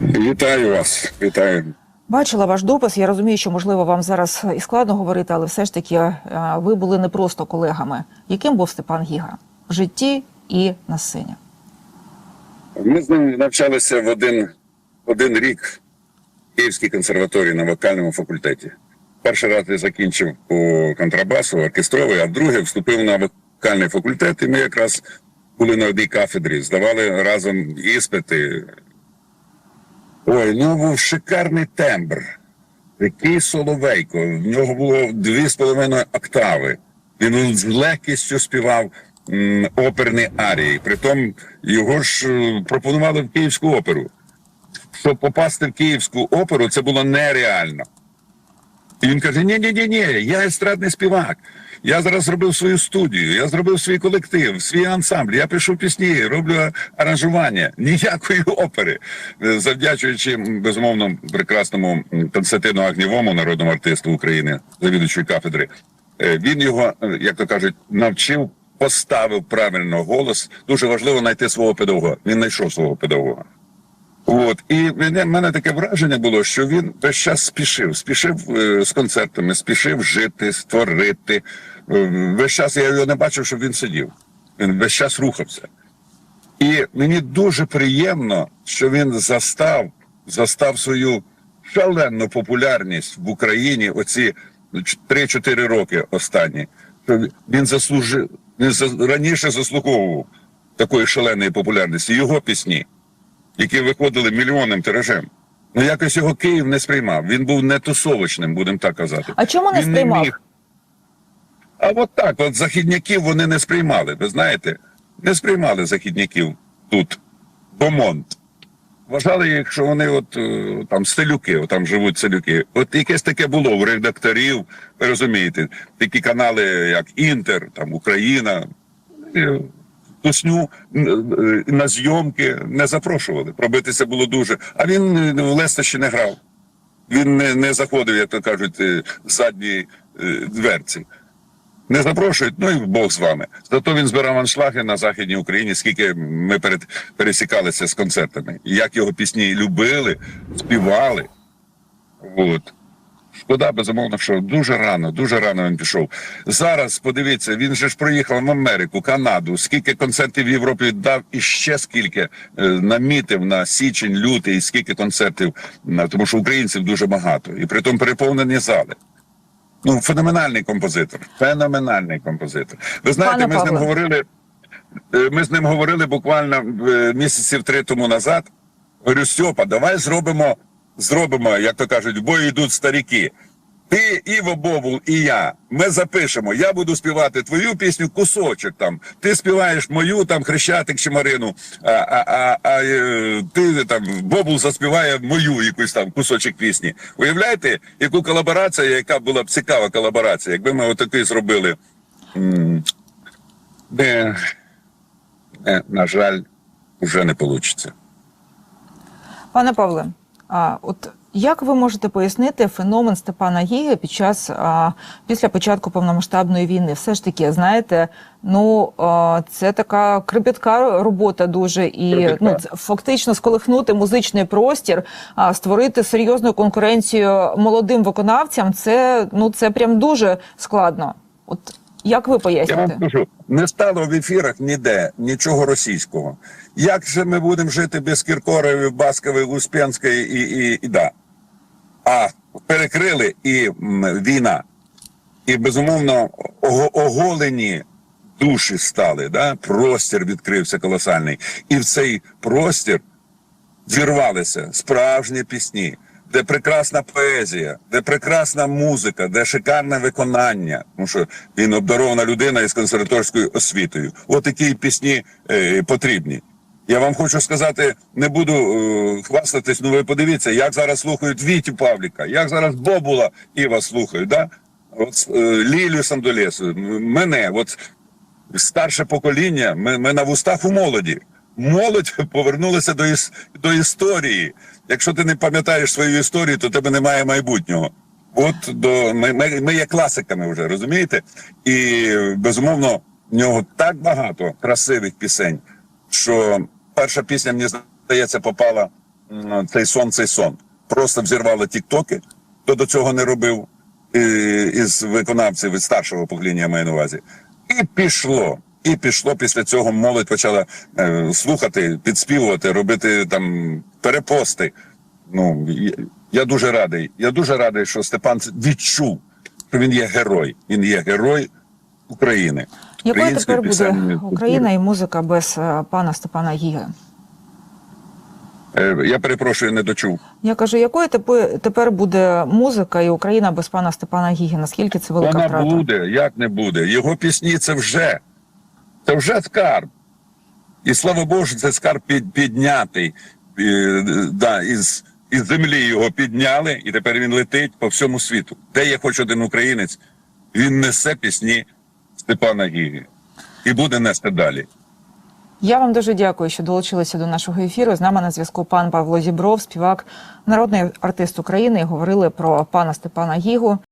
Вітаю вас, вітаю. Бачила ваш допис. Я розумію, що можливо вам зараз і складно говорити, але все ж таки е, ви були не просто колегами. Яким був Степан Гіга в житті і на сцені? Ми з ним навчалися в один, один рік в Київській консерваторії на вокальному факультеті. Перший раз я закінчив по контрабасу, оркестровий, а вдруге вступив на вокальний факультет, і ми якраз були на одній кафедрі, здавали разом іспити. Ой, нього був шикарний тембр. Такий соловейко. В нього було дві з половиною октави. Він з легкістю співав м, оперні арії. Притом його ж е, пропонували в Київську оперу. Щоб попасти в Київську оперу, це було нереально. І він каже: ні, ні, ні, ні, я естрадний співак. Я зараз зробив свою студію, я зробив свій колектив, свій ансамбль. Я пишу пісні, роблю аранжування. Ніякої опери. Е, Завдячуючи безумовно прекрасному Константину Агнєвому, народному артисту України, завідувачу кафедри. е, Він його, е, як то кажуть, навчив, поставив правильно голос. Дуже важливо знайти свого педагога. Він знайшов свого педагога. От і мене мене таке враження було, що він весь час спішив, спішив е, з концертами, спішив жити, створити. Е, весь час я його не бачив, щоб він сидів. Він весь час рухався. І мені дуже приємно, що він застав, застав свою шалену популярність в Україні оці 3-4 роки останні. Він заслужив, він раніше заслуговував такої шаленої популярності. Його пісні які виходили мільйонним тиражем. Ну якось його Київ не сприймав. Він був не тусовочним, будемо так казати. А чому не Він сприймав? А от так, от західняків вони не сприймали. Ви знаєте, не сприймали західняків тут. Бомонт. Вважали їх, що вони от е, там селюки, от там живуть селюки. От якесь таке було в редакторів, ви розумієте, такі канали, як Інтер, там Україна. Тусню е, на зйомки не запрошували. Пробитися було дуже. А він е, в Лестощі не грав. Він не, не заходив, як то кажуть, е, з е, дверці. Не запрошують, ну і Бог з вами. Зато він збирав аншлаги на Західній Україні, скільки ми перед, пересікалися з концертами. Як його пісні любили, співали. От. Шкода, безумовно, що дуже рано, дуже рано він пішов. Зараз подивіться, він же ж проїхав в Америку, Канаду, скільки концертів в Європі дав і ще скільки е, намітив на січень, лютий, скільки концертів, тому що українців дуже багато. І при тому переповнені зали. Ну, феноменальний композитор. Феноменальний композитор. Ви знаєте, Пане ми з ним говорили. е, Ми з ним говорили буквально е, місяців три тому назад. Говорю, Стьопа, давай зробимо, зробимо, як то кажуть, в бою йдуть старіки. Ти, Іво Бобул і я. Ми запишемо. Я буду співати твою пісню, кусочок там. Ти співаєш мою там хрещатик чи Марину, а, а, а, а е, ти там Бобул заспіває мою якусь там кусочок пісні. Уявляєте, яку колаборація, яка була б цікава колаборація, якби ми отакий зробили. Не, не, на жаль, вже не вийде. Пане Павле, от як ви можете пояснити феномен Степана Гіги під час а, після початку повномасштабної війни? Все ж таки, знаєте, ну а, це така крепітка робота дуже і ну фактично сколихнути музичний простір, а створити серйозну конкуренцію молодим виконавцям. Це ну це прям дуже складно. От як ви Я поясните? вам кажу, не стало в ефірах ніде нічого російського. Як же ми будемо жити без Кіркорової, Баскової, Успенської і, і, і да. А перекрили і м, війна. І безумовно оголені душі стали, да? простір відкрився колосальний. І в цей простір вірвалися справжні пісні, де прекрасна поезія, де прекрасна музика, де шикарне виконання. Тому що він обдарована людина із консерваторською освітою. От такі пісні е, потрібні. Я вам хочу сказати, не буду е, хвастатись, ну ви подивіться, як зараз слухають Вітю Павліка, як зараз Бобула Іва слухають, да? От, е, Лілю Сандолєсу, мене, от старше покоління, ми, ми на вустах у молоді. Молодь повернулася до, іс, до історії. Якщо ти не пам'ятаєш свою історію, то тебе немає майбутнього. От до ми, ми, ми є класиками вже, розумієте? І безумовно, в нього так багато красивих пісень, що перша пісня, мені здається, попала цей сон, цей сон. Просто взірвали тіктоки, хто до цього не робив із виконавців від старшого покоління маю на увазі. І пішло. І пішло після цього молодь почала е, слухати, підспівувати, робити там перепости. Ну я, я дуже радий. Я дуже радий, що Степан відчув, що він є герой. Він є герой України. Якою тепер буде. Україна і музика без е, пана Степана Гіги? Е, Я перепрошую, не дочув. Я кажу, якою тепер, тепер буде музика і Україна без пана Степана Гіги? Наскільки це велика Вона втрата? буде, як не буде. Його пісні це вже. Це вже скарб. І слава Богу, це скарб під, піднятий. Е, да, із, із землі його підняли, і тепер він летить по всьому світу. Де є хоч один українець, він несе пісні Степана Гіги. І буде нести далі. Я вам дуже дякую, що долучилися до нашого ефіру. З нами на зв'язку пан Павло Зібров, співак, народний артист України. І говорили про пана Степана Гігу.